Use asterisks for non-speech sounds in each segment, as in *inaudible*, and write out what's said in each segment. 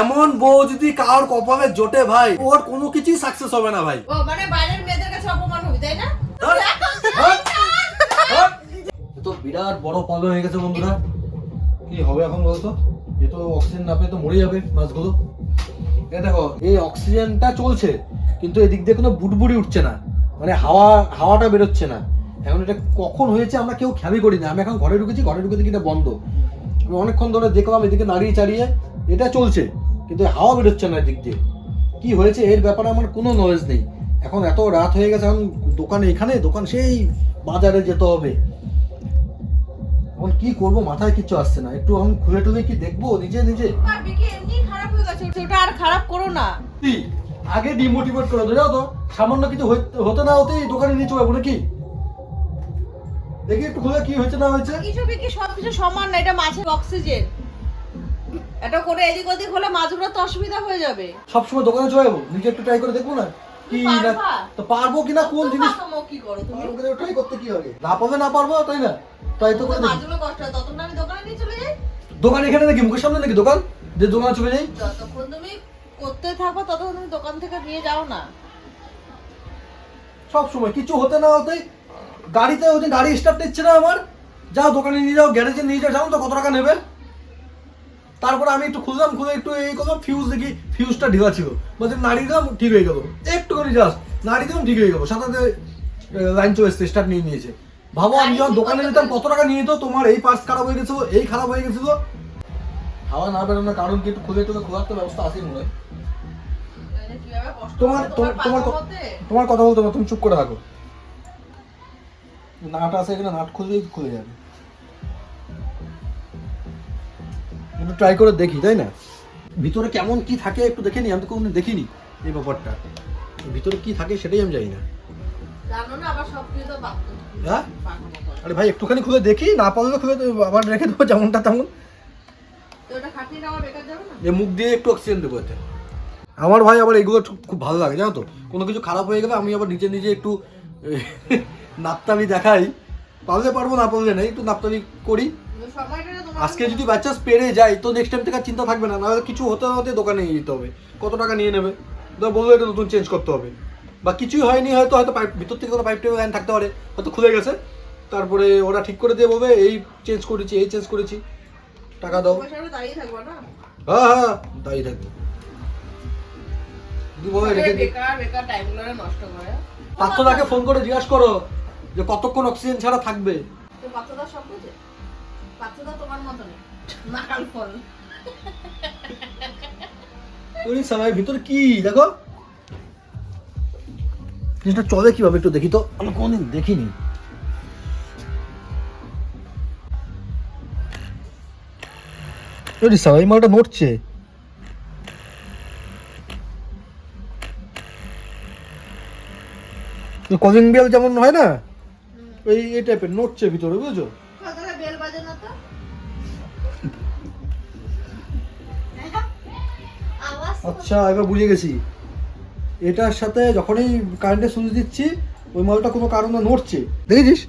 এমন বউ যদি কারোর কপালে জোটে ভাই ওর কোনো কিছুই সাকসেস হবে না ভাই। ও মানে বাইরের মেয়েদের কাছে অপমান হবি তাই না? তো বিরাট বড় প্রবলেম হয়ে গেছে বন্ধুরা। কি হবে এখন বলতো? এ তো অক্সিজেন না পেয়ে তো মরে যাবে মাছগুলো। এ দেখো এই অক্সিজেনটা চলছে কিন্তু এদিক দিয়ে কোনো বুটবুড়ি উঠছে না। মানে হাওয়া হাওয়াটা বেরোচ্ছে না। এখন এটা কখন হয়েছে আমরা কেউ খেয়ালই করি না আমি এখন ঘরে ঢুকেছি ঘরে ঢুকে দেখি এটা বন্ধ। আমি অনেকক্ষণ ধরে দেখলাম এদিকে নাড়িয়ে চাড়িয়ে এটা চলছে কিন্তু হাওয়া বেরোচ্ছে না এদিক দিয়ে। কি হয়েছে এর ব্যাপারে আমার কোনো নলেজ নেই। এখন এত রাত হয়ে গেছে এখন দোকানে এখানে দোকান সেই বাজারে যেতে হবে। এখন কি করব মাথায় কিচ্ছু আসছে না। একটু আমি খুলে টুলে কি দেখব নিজে নিজে? পারবি কি? এমনি খারাপ হয়ে গেছে ওটা আর খারাপ করো না। কি? আগে ডিমোটিভেট করে দাও তো? সামান্য কিছু হতে না হতেই দোকানে নিয়ে চলে নাকি? দেখি একটু খুলে কি হয়েছে না হয়েছে। কিছু বিকি সব কিছু সমান না এটা মাছের অক্সিজেন এটা করে এদিক ওদিক হলে মাছগুলো তো অসুবিধা হয়ে যাবে। সবসময় দোকানে চলে যাব নিজে একটু ট্রাই করে দেখব না কি না তো পারব কিনা কোন জিনিস কি করো তুমি? ট্রাই করতে কি হবে? না পাবে না পারব তাই না? তাই তো করে মাছগুলো কষ্ট হয় ততক্ষণ আমি দোকানে নিয়ে চলে যাই। দোকান এখানে নাকি? মুখের সামনে নাকি দোকান? যে দোকানে চলে যাই। যতক্ষণ তুমি করতে থাকো ততক্ষণ তুমি দোকান থেকে নিয়ে যাও না। সব সময় কিছু হতে না হতেই গাড়িতে ওই গাড়ি স্টার্ট নিচ্ছে না আমার। যাও দোকানে নিয়ে যাও গ্যারেজে নিয়ে যাও জানো তো কত টাকা নেবে? তারপরে আমি একটু খুললাম খুলে একটু এই করলাম ফিউজ দেখি ফিউজটা ঢিলা ছিল। বলছে নাড়ি দিলাম ঠিক হয়ে গেল। একটুখানি জাস্ট নাড়ি দিলাম ঠিক হয়ে গেল। সাথে লাইন চলে এসছে স্টার্ট নিয়ে নিয়েছে। ভাবো আমি যখন দোকানে নিতাম কত টাকা নিয়ে যেত তোমার এই পার্টস খারাপ হয়ে গেছিল এই খারাপ হয়ে গেছিল। হাওয়া না বেরোনোর কারণ কি? একটু খুলে টুলে খোলার তো ব্যবস্থা আছে মনে হয়। তোমার তোমার তোমার কথা বলতে? তুমি চুপ করে থাকো। নাট আছে এখানে নাট খুললেই খুলে যাবে। একটু ট্রাই করে দেখি তাই না? ভিতরে কেমন কি থাকে একটু দেখে নি আমি তো কোনো দেখিনি এই ব্যাপারটা। ভিতরে কি থাকে সেটাই আমি জানি না। জানো না আবার সব কিছু তো পাকতো হ্যাঁ? আরে ভাই একটুখানি খুলে দেখি না পারলে খুলে আবার রেখে দেবো যেমনটা তেমন। যে মুখ দিয়ে একটু অক্সিজেন দেবো এতে। আমার ভাই আবার এগুলো খুব- খুব ভালো লাগে জানো তো? কোনো কিছু খারাপ হয়ে গেলে আমি আবার নিজে নিজে একটু *laughs* নাপতামি দেখাই। পারলে পারব না পারলে না একটু নাপতামি করি। আজকে যদি বাচ্চা পেরে যায় তো নেক্সট টাইম থেকে চিন্তা থাকবে না নাহলে কিছু হতে হতে দোকানে নিয়ে যেতে হবে। কত টাকা নিয়ে নেবে? ধর বলল এটা নতুন চেঞ্জ করতে হবে। বা কিছুই হয়নি হয়তো হয়তো পাইপ ভিতর থেকে কোনো পাইপ লাইন থাকতে পারে হয়তো খুলে গেছে। তারপরে ওরা ঠিক করে দিয়ে বলবে এই চেঞ্জ করেছি এই চেঞ্জ করেছি। টাকা দাও। হ্যাঁ হ্যাঁ দাঁড়িয়ে থাকবে। পাত্রদাকে ফোন করে জিজ্ঞাসা করো যে কতক্ষণ অক্সিজেন ছাড়া থাকবে? পাত্রদা সব বুঝে পাত্রদা তোমার মতো নাকাল ফল। ওই সময় ভিতরে কি? দেখো। জিনিসটা চলে কীভাবে একটু দেখি তো। আমি কোনদিন দেখিনি। ওই সবাই মালটা নড়ছে। কলিং বেল যেমন হয় না এই এই টাইপের নড়ছে ভিতরে বুঝেছ? আচ্ছা এবার বুঝে গেছি। এটার সাথে যখনই কারেন্টের সুইচ দিচ্ছি ওই মালটা কোনো কারণে নড়ছে। দেখেছিস?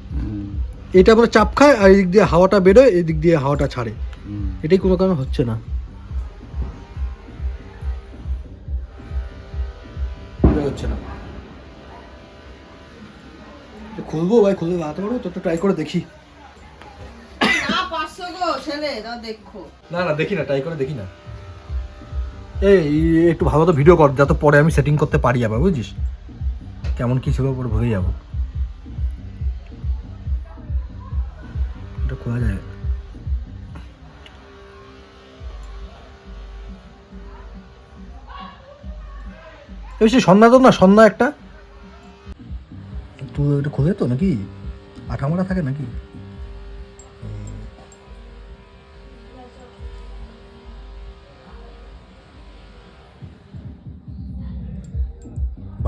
এটা আমরা চাপ খায় আর এদিক দিয়ে হাওয়াটা বেরোয় এদিক দিয়ে হাওয়াটা ছাড়ে। এটাই কোনো কারণে হচ্ছে না। হচ্ছে না। তো খুলবো ভাই খুলতে লাগাতে পারব তো ট্রাই করে দেখো। না না দেখি না ট্রাই করে দেখি না। এই, একটু ভালো তো ভিডিও কর, যাতে পরে আমি সেটিং করতে পারি আবার বুঝছিস কেমন কি ছিল পরে ভুলে যাব। এটা খোলা যায়? সন্ধ্যা তো না, সন্ধ্যা একটা। তুই এটা খোলে তো নাকি? আঠামারা থাকে নাকি?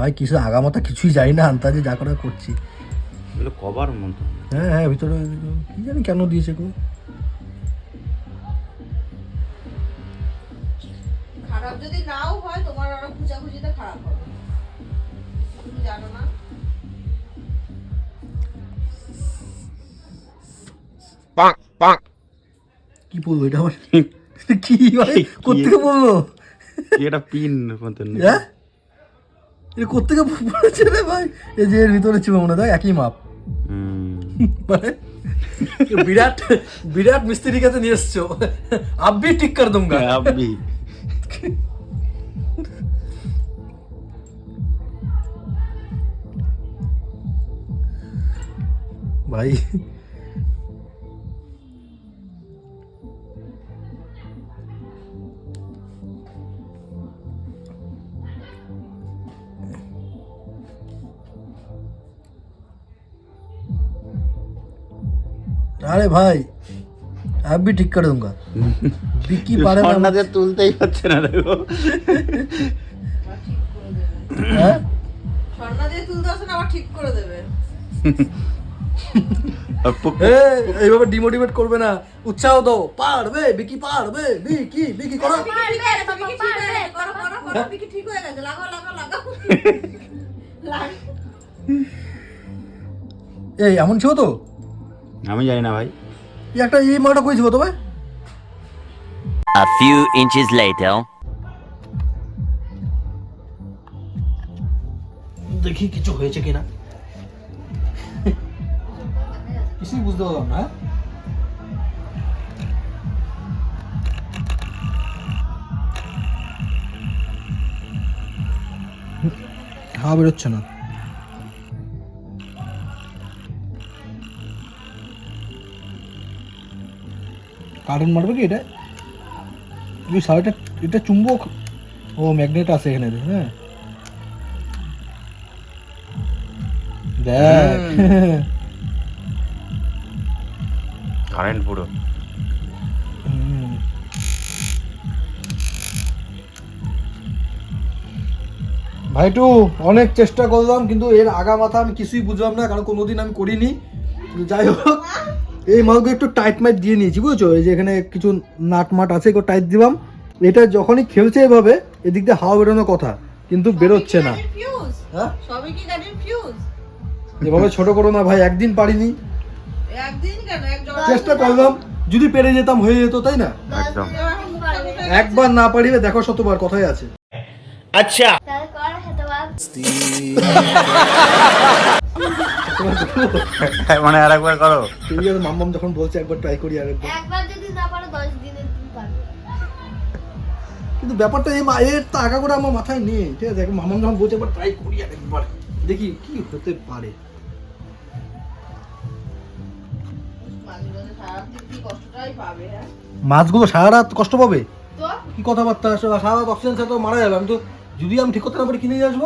ভাই কিছু আগামাতা কিছুই জানি না আন্তাজে যা করা করছি। এগুলো কভার মতো হ্যাঁ হ্যাঁ ভিতরে কি জানি কেন দিয়েছে গো। খারাপ যদি নাও হয় তোমার আরও খুঁজাখুঁজিতে খারাপ হবে। তুমি জানো না। কি বলব এটা আমার? *laughs* কি ভাই *laughs* কি? কোথেকে বলল? কি একটা পিন? মতন হ্যাঁ? এ কোথেকে পড়েছে রে ভাই? এই যে এর ভিতরে ছিল মনে হয় একই মাপ। মানে বিরাট বিরাট মিস্ত্রি কাছে নিয়ে এসছো। আব্বি ঠিক কর দুঙ্গা আব্বি ভাই আরে ভাই আমি ঠিক করে দুঙ্গা বিকি পারে না আপনাদের তুলতেই পারছে না হ্যাঁ? দেখো এইভাবে ডিমোটিভেট করবে না। উৎসাহ পারবে বিকি পারবে বিকি বিকি হ্যাঁ? এই এমন ছিল তো? আমি জানি না ভাই এই একটা এই মাটা করেছিল তবে A few inches later. দেখি কিছু হয়েছে কিনা কিছুই বুঝতে পারলাম না হ্যাঁ? হাওয়া বেরোচ্ছে না কারেন্ট মারবে কি এটা? তুমি সারাটা এটা চুম্বক? ও ম্যাগনেট আছে এখানে হ্যাঁ। দেখ। কারেন্ট পুরো। ভাইটু অনেক চেষ্টা করলাম কিন্তু এর আগা মাথা আমি কিছুই বুঝলাম না কারণ কোনোদিন আমি করিনি। যাই হোক এই মালকে একটু টাইট মাইট দিয়ে নিয়েছি বুঝছ? এই যে এখানে কিছু নাট মাট আছে একটু টাইট দিলাম। এটা যখনই খেলছে এভাবে এদিক দিয়ে হাওয়া বেরোনোর কথা কিন্তু বেরোচ্ছে না? হ্যাঁ? সবই কি গাড়ির fuse? এভাবে ছোট করো না ভাই একদিন পারিনি। চেষ্টা করলাম যদি পেরে যেতাম হয়ে যেত তাই না? একবার না পারিবে দেখো শতবার কথাই আছে। হেতবাদ মানে আর একবার করো মাম্মাম যখন বলছে একবার ট্রাই করি আরেকবার। একবার যদি না পারো দশ দিনে তুমি পারবে কিন্তু ব্যাপারটা এই মা- এর তো আগা করে আমার মাথায় নেই ঠিক আছে? মামাম যখন বলছে একবার ট্রাই করি আরেকবার। দেখি কি হতে পারে। হ্যাঁ? মাছগুলো সারা রাত কষ্ট পাবে? কি কথাবার্তা? সারা রাত অক্সিজেন ছাড়া মারা যাবে। আমি তো যদি আমি ঠিক করতে না পারি কিনে নিয়ে আসব?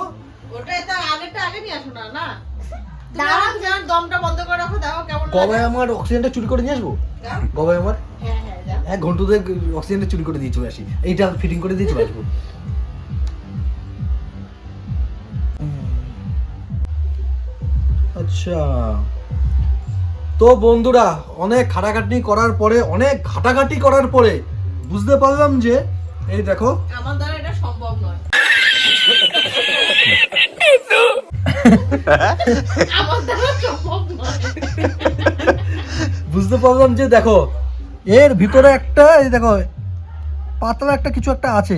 ওটাই তো আগেরটা আগে নিয়ে আসো না না। দাঁড়াও। দাঁড়াও যেন দমটা বন্ধ করে রাখো দেখো কেমন কবে আমার অক্সিজেনটা চুরি করে নিয়ে আসব। কবে আমার? হ্যাঁ হ্যাঁ এক ঘন্টুতে অক্সিজেনটা চুরি করে দিয়ে চলে আসি। এইটা ফিটিং করে দিয়ে চলে আসব। আচ্ছা। তো বন্ধুরা অনেক খাটাখাটনি করার পরে অনেক ঘাটাঘাটি করার পরে বুঝতে পারলাম যে এই দেখো। আমার দ্বারা এটা সম্ভব নয় আমার দ্বারা সম্ভব নয় বুঝতে পারলাম যে দেখো, এর ভিতরে একটা, এই দেখো, পাতলা একটা কিছু একটা আছে।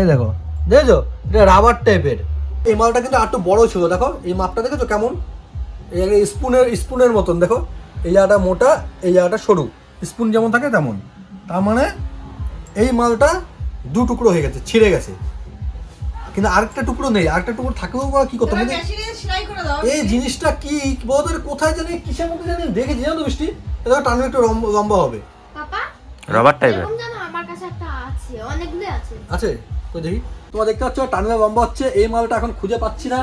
এই দেখো, দেখেছ? এটা রাবার টাইপের এই মালটা কিন্তু একটু বড় ছিল, দেখো, এই মাপটা দেখেছ কেমন? এই স্পুনের স্পুনের মতন, দেখো। এই জায়গাটা মোটা, এই জায়গাটা সরু। স্পুন যেমন থাকে তেমন। তার মানে এই মালটা দু টুকরো হয়ে গেছে, ছিঁড়ে গেছে। কিন্তু আরেকটা টুকরো নেই আরেকটা টুকরো থাকলেও বা কি করতে? দাও। এই জিনিসটা কি? বৌদের কোথায় জানি কিসের মধ্যে জানি দেখেছি জানো তো বৃষ্টি এটা টানলে একটু লম্বা লম্বা হবে। পাপা রবার টাইপের আমার কাছে একটা আছে অনেকগুলো আছে। আছে? তো দেখি। তোমরা দেখতে পাচ্ছ টানলে লম্বা হচ্ছে এই মালটা এখন খুঁজে পাচ্ছি না।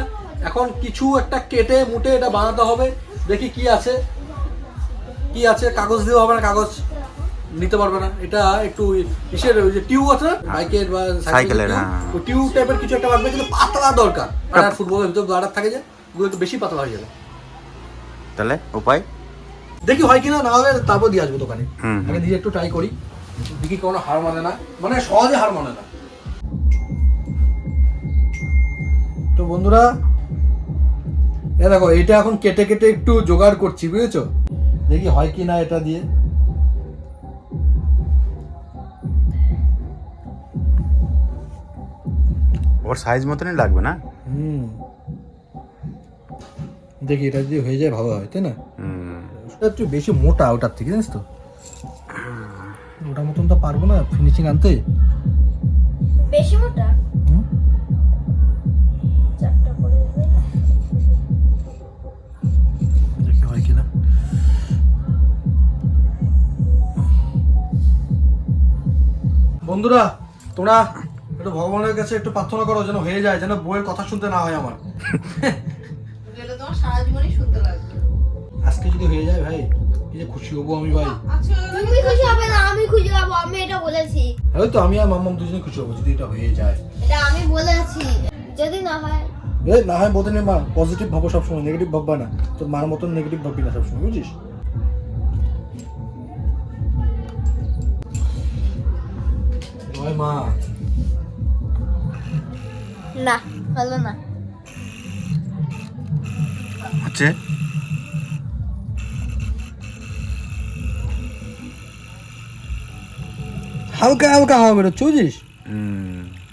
এখন কিছু একটা কেটে মুটে এটা বানাতে হবে দেখি কি আছে। কি আছে? কাগজ দিলেও হবে না কাগজ? নিতে পারবে না। এটা একটু ওই যে টিউব আছে বাইকের বা সাইকেলের, হ্যাঁ। ওই টিউব টাইপের কিছু একটা বানাবে কিন্তু পাতলা দরকার। আর ফুটবলের ভিতর ব্লাডার থাকে যে ওগুলো একটু বেশি পাতলা হয়ে যাবে। তাহলে উপায়? দেখি হয় কিনা না হলে তারপর দিয়ে আসব দোকানে। আগে দিয়ে একটু ট্রাই করি। দেখি কোনো হার মানে না। মানে সহজে হার মানে না। তো বন্ধুরা এ দেখো এটা এখন কেটে কেটে একটু জোগাড় করছি বুঝেছ? দেখি হয় কি না এটা দিয়ে। ওর সাইজ মতনই লাগবে না? হুম। দেখি এটা যদি হয়ে যায় ভালো হয় তাই না? হুম। ওটা একটু বেশি মোটা ওটার থেকে জানিস তো? ওটার মতন তো পারব না ফিনিশিং আনতে। বেশি মোটা? হয় বন্ধুরা তোমরা একটু ভগবানের কাছে একটু প্রার্থনা করো যেন হয়ে যায় যেন বইয়ের কথা শুনতে না হয় আমার। আজকে যদি হয়ে যায় ভাই কি যে খুশি হব আমি ভাই। আচ্ছা তুমি খুশি হবে না আমি খুশি হব আমি এটা বলেছি। হয়তো আমি আর মাম্মাম দুজনে খুশি হব যদি এটা হয়ে যায়। এটা আমি বলেছি যদি না হয়। এ না হয় বলতে নেই মা পজিটিভ ভাবো সবসময় নেগেটিভ ভাববা না। তোর মার মতন নেগেটিভ ভাববি না সবসময় বুঝিস জয় মা না হলো না। হচ্ছে? হালকা হালকা হাওয়া বেরোচ্ছে বুঝিস?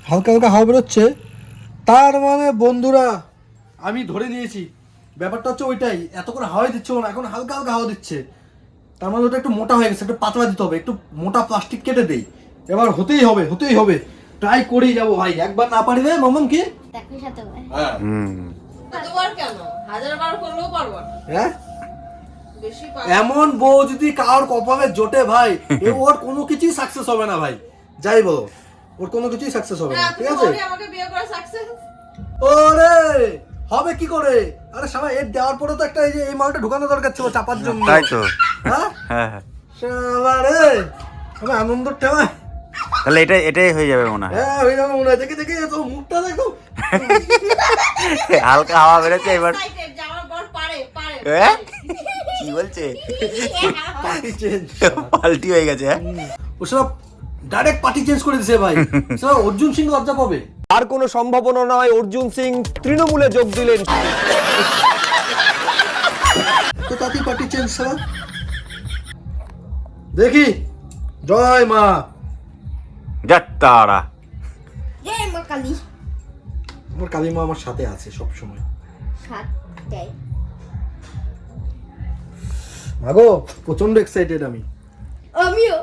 হালকা হালকা হাওয়া বেরোচ্ছে। তার মানে বন্ধুরা আমি ধরে নিয়েছি ব্যাপারটা হচ্ছে ওইটাই এত করে হাওয়াই দিচ্ছে না এখন হালকা হালকা হাওয়া দিচ্ছে। তার মানে ওটা একটু মোটা হয়ে গেছে একটু পাতলা দিতে হবে একটু মোটা প্লাস্টিক কেটে দেই। এবার হতেই হবে হতেই হবে। ট্রাই করেই যাব ভাই একবার না পারিবে মামাম কি? হ্যাঁ। হুম। তোমার কেন? হাজার বার করলেও পারব না। হ্যাঁ? এমন বউ যদি কারোর কপালে জোটে ভাই এ ওর কোনো কিছুই সাকসেস হবে না ভাই। যাই বলো ওর কোনো কিছুই সাকসেস হবে না ঠিক আছে? বলি আমাকে বিয়ে করে সাকসেস ওরে হবে কি করে? আরে সবাই এর দেওয়ার পরে তো একটা এই যে এই মালটা ঢুকানো দরকার ছিল চাপার জন্য। তাই তো। হ্যাঁ? হ্যাঁ হ্যাঁ। শালা রে আমি আনন্দ ঠেলায়। তাহলে এটা এটাই হয়ে যাবে মনে হয়। হ্যাঁ হয়ে যাবে মনে হয়। দেখে দেখে তো মুখটা দেখো। *laughs* হালকা হাওয়া বেরোচ্ছে এবার? কি বলছে? পাল্টি হয়ে গেছে হ্যাঁ? ওসব ডাইরেক্ট পার্টি চেঞ্জ করে দিছে ভাই। *laughs* অর্জুন সিং লজ্জা পাবে। আর কোনো সম্ভাবনা নয় অর্জুন সিং তৃণমূলে যোগ দিলেন। তো তাতেই পার্টি চেঞ্জ সব দেখি। জয় মা। যাত্তারা জয় মা কালী। আমার কালিমা আমার সাথে আছে সব সময় সাত দেয়। মাগো প্রচণ্ড এক্সাইটেড আমি। আমিও।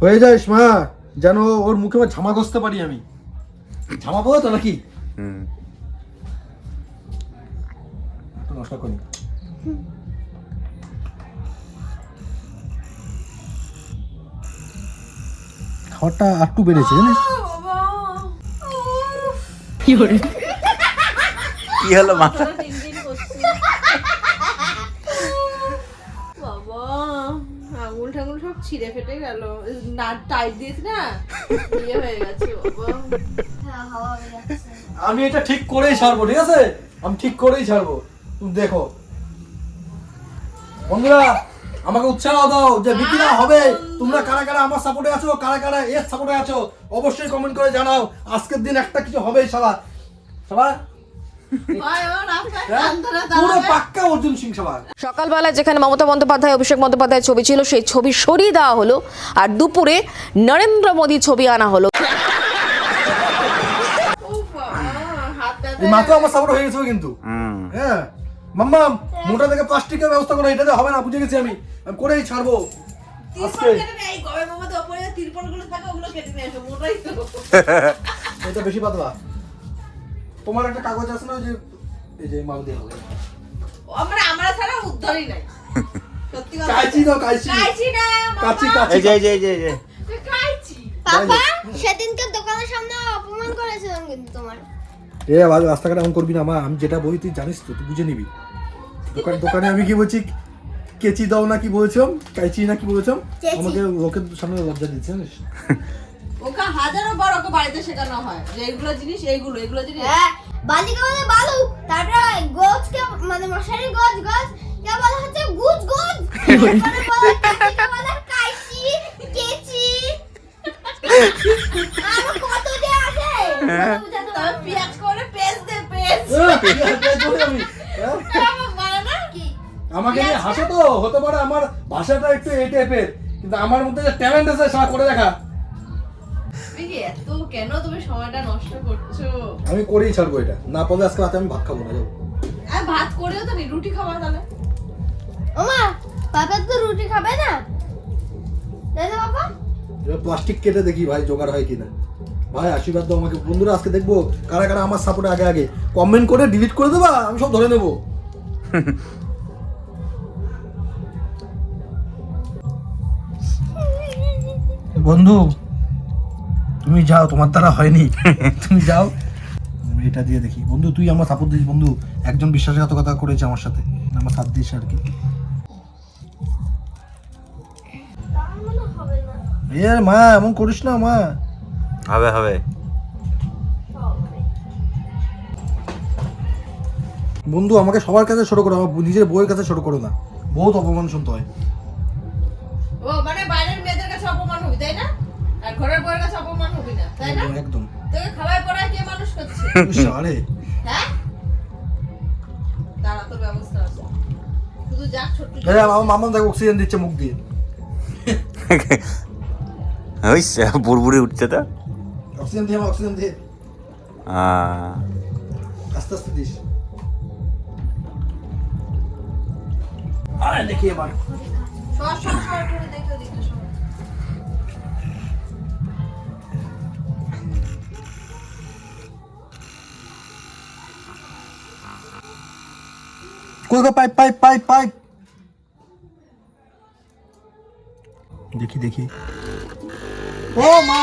হয়ে যাস মা যেন ওর মুখে আবার ঝামা ঘষতে পারি আমি। ঝামা পাবো তো নাকি? হুম। নষ্ট করি। খাবারটা একটু বেড়েছে জানিস? কি হলো? মাথা দিন করছি বাবা আঙুল ঠাঙুল সব ছিঁড়ে ফেটে গেল। না টাইট দিয়েছি না? ইয়ে হয়ে গেছে আমি এটা ঠিক করেই ছাড়বো ঠিক আছে? আমি ঠিক করেই ছাড়বো। তুমি দেখো। বন্ধুরা আমাকে উৎসাহ দাও যে বিকিরা হবে। তোমরা কারা কারা আমার সাপোর্টে আছো কারা কারা এর সাপোর্টে আছো অবশ্যই কমেন্ট করে জানাও। আজকের দিন একটা কিছু হবেই সবার? হ্যাঁ? সিং সবার। সকালবেলা যেখানে মমতা বন্দ্যোপাধ্যায় অভিষেক বন্দ্যোপাধ্যায়ের ছবি ছিল সেই ছবি সরিয়ে দেওয়া হলো আর দুপুরে নরেন্দ্র মোদী ছবি আনা হলো। মাত্র আমার সাপোর্ট হয়ে গেছে কিন্তু। হ্যাঁ। মাম্মা মোটা থেকে প্লাস্টিকের ব্যবস্থা করো এটাতে হবে না বুঝে গেছি আমি। আমি করেই ছাড়বো। আজকে *laughs* এটা বেশি পাতলা। তোমার একটা কাগজ আছে না যে এই যে মাল দিয়ে হবে। আমরা আমরা ছাড়া উদ্ধারই নাই। *laughs* কাইচি দাও কাইচি কাইছি না কাচি কাচি। এই যে এই যে এই যে এই পাপা সেদিনকে দোকানের সামনে অপমান করেছিলাম কিন্তু তোমার। এ আবার রাস্তাঘাটে এমন করবি না মা। আমি যেটা বলি তুই জানিস তো তুই বুঝে নিবি। দোকান দোকানে আমি কি বলছি কেচি দাও না কি বলেছিলাম কাইচি না কি বলেছিলাম। আমাকে লোকের সামনে লজ্জা দিচ্ছে জানিস? *laughs* ওকে হাজারো বার ওকে বাড়িতে শেখানো হয় যে এইগুলো জিনিস এইগুলো এগুলো জিনিস। হ্যাঁ বালিকে বলে বালু তারপরে গোজকে মানে মশারি গোজ গোজ কে বলা হচ্ছে গুজ গুজ *laughs* কাইচি কেচি। *laughs* আর কত যে আছে? পেঁয়াজ করে দে আমি কি? আমাকে নিয়ে হাসে তো হতে পারে আমার ভাষাটা একটু এই টাইপের কিন্তু আমার মধ্যে যে ট্যালেন্ট আছে সেটা করে দেখা। এত কেন তুমি সময়টা নষ্ট করছ? আমি করেই ছাড়বো এটা। না পারলে আজকে রাতে আমি ভাত খাব না যাব আর ভাত করেও তো নি রুটি খাওয়া তাহলে। ওমা পাপা তো রুটি খাবে না। বাবা। প্লাস্টিক কেটে দেখি ভাই জোগাড় হয় কিনা। ভাই, আশীর্বাদ দাও আমাকে। বন্ধুরা, আজকে দেখব কারা কারা আমার সাপোর্ট আগে আগে। কমেন্ট করে ডিলিট করে দেবা, আমি সব ধরে নেব। বন্ধু, তুমি যাও, তোমার দ্বারা হয়নি। তুমি যাও। এটা দিয়ে দেখি। বন্ধু, তুই আমার সাপোর্ট দিস, বন্ধু। একজন বিশ্বাসঘাতকতা করেছে আমার সাথে। আমার সাথ দিস আর কি। এ মা, এমন করিস না, মা। হবে হবে। বন্ধু আমাকে সবার কাছে ছোট করো আমার নিজের বউয়ের কাছে ছোট করো না। বহুত অপমান শুনতে হয়। ও মানে বাইরের মেয়েদের কাছে অপমান হবি তাই না? আর ঘরের বউয়ের কাছে অপমান হবি না তাই না? একদম তোকে খাওয়াই পড়ায় কে মানুষ করছে? *laughs* আরে। হ্যাঁ? দাঁড়া তোর ব্যবস্থা আছে। শুধু যাক ছোট্ট এই আমার মামা দেখো অক্সিজেন দিচ্ছে মুখ দিয়ে। *laughs* ওই বুড়বুড়ি উঠছে তো? অক্সিজেন দিয়ে অক্সিজেন দিয়ে আহ, আস্তে আস্তে দিস। আরে দেখি এবার। কই গো পাইপ পাইপ পাইপ পাইপ? দেখি দেখি। ও মা!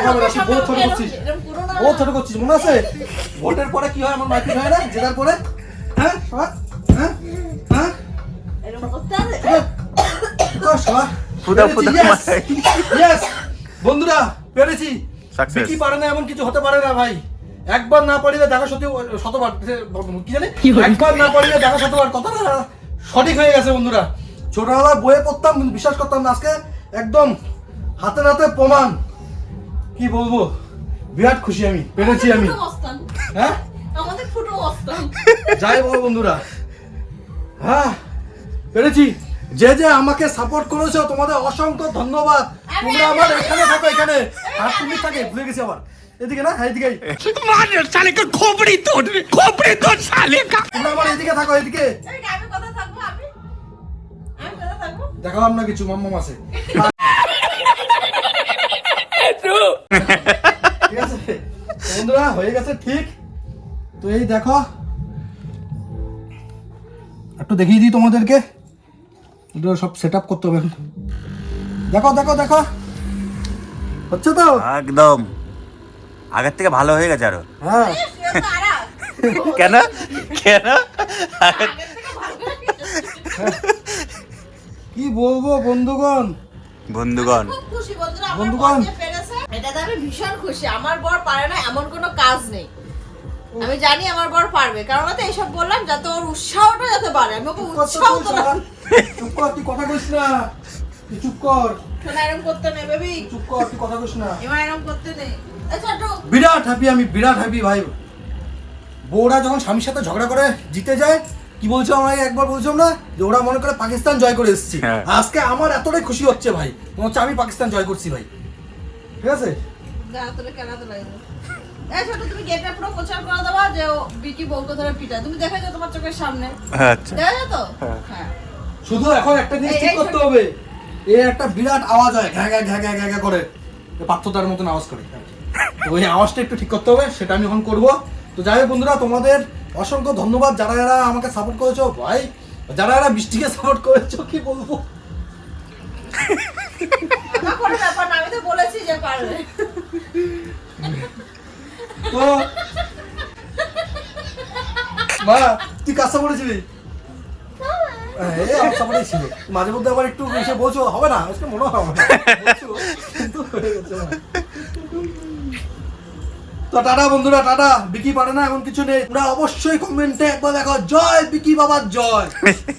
লোকের সামনে করছিস। এরকম করো না। বহুত ছোট করছিস মনে আছে? ভোটের পরে কি হয় আমার মাইকিং হয় না জেতার পরে? হ্যাঁ? হ্যাঁ বন্ধুরা পেরেছি. বিকি পারে না এমন কিছু হতে পারে না ভাই। একবার না পারিলে দেখা সত্যি শতবার। কি জানে? একবার না পারিলে দেখা শতবার। কথাটা সঠিক হয়ে গেছে বন্ধুরা। ছোটবেলায় বইয়ে পড়তাম কিন্তু বিশ্বাস করতাম না আজকে। একদম হাতে হাতে প্রমাণ। কি বলব? বিরাট খুশি আমি পেরেছি আমি। হ্যাঁ? আমাদের ফুটো মস্তান। যাই বলো বন্ধুরা। হ্যাঁ পেরেছি। যে যে আমাকে সাপোর্ট করেছ তোমাদের অসংখ্য ধন্যবাদ। তোমরা আমার এখানে থাকো এখানে। আর তুমি থাকে ভুলে গেছি আবার। এদিকে না এদিকে তোমরা আমার এদিকে থাকো এদিকে এই যে আমি কোথায় থাকব, আমি? আমি কোথায় থাকব? দেখালাম না কিছু মাম্মা মাসে। ঠিক আছে? তো বন্ধুরা হয়ে গেছে ঠিক। তো এই দেখো একটু দেখিয়ে দিই তোমাদেরকে। এগুলো সব সেট আপ করতে হবে দেখো দেখো দেখো। হচ্ছে তো? একদম। আগের থেকে ভালো হয়ে গেছে আরও। হ্যাঁ। কেন? কেন। কি বলব বন্ধুগণ? বন্ধুগণ। খুব খুশি বন্ধুরা আমার বন্ধুগণ। এটাতে আমি ভীষণ খুশি। আমার বর পারে না এমন কোনো কাজ নেই। আমি জানি আমার বর পারবে। কারণ তো এইসব বললাম যাতে ওর উৎসাহটা যাতে বাড়ে। আমি ওকে উৎসাহ তো। চুপ কর তুই কথা কইস না। তুই চুপ কর। শোনা এরকম করতে নেই বেবি। চুপ কর তুই কথা কইস না। এবার এরকম করতে নেই। বিরাট হ্যাপি আমি বিরাট হ্যাপি ভাই। বউরা যখন স্বামীর সাথে ঝগড়া করে জিতে যায় কি বলছো আমাকে একবার বলছো না? যে ওরা মনে করে পাকিস্তান জয় করে এসেছি। হ্যাঁ। আজকে আমার এতটাই খুশি হচ্ছে ভাই। মনে হচ্ছে আমি পাকিস্তান জয় করছি ভাই। ঠিক আছে? যা তোরে কেনা তো লাগে। এই ছোট তুমি গেটটা পুরো প্রচার করে দেবা যে ও বিকি বউকে ধরে পিটা তুমি দেখেছ তোমার চোখের সামনে। আচ্ছা। দেখেছ তো? হ্যাঁ। শুধু এখন একটা জিনিস ঠিক করতে হবে। এ একটা বিরাট আওয়াজ হয় ঘ্যা ঘ্যা ঘ্যা ঘ্যা ঘ্যা ঘ্যা করে পাত্রতার মতন আওয়াজ করে। ওই আওয়াজটা একটু ঠিক করতে হবে সেটা আমি এখন করব। তো যাই হোক বন্ধুরা তোমাদের অসংখ্য ধন্যবাদ। যারা যারা আমাকে সাপোর্ট করেছ ভাই যারা যারা বৃষ্টিকে সাপোর্ট করেছ কি বলব? তো মা তুই কাজ করেছিলি? এই আমার ছিল মাঝে মধ্যে আবার একটু এসে বলছো, হবে না। আজকে মনে হয় হবে। তো টাটা বন্ধুরা, টাটা। বিকি পারে না, এমন কিছু নেই। তোমরা অবশ্যই কমেন্টে একবার দেখো। জয় বিকি বাবার জয়।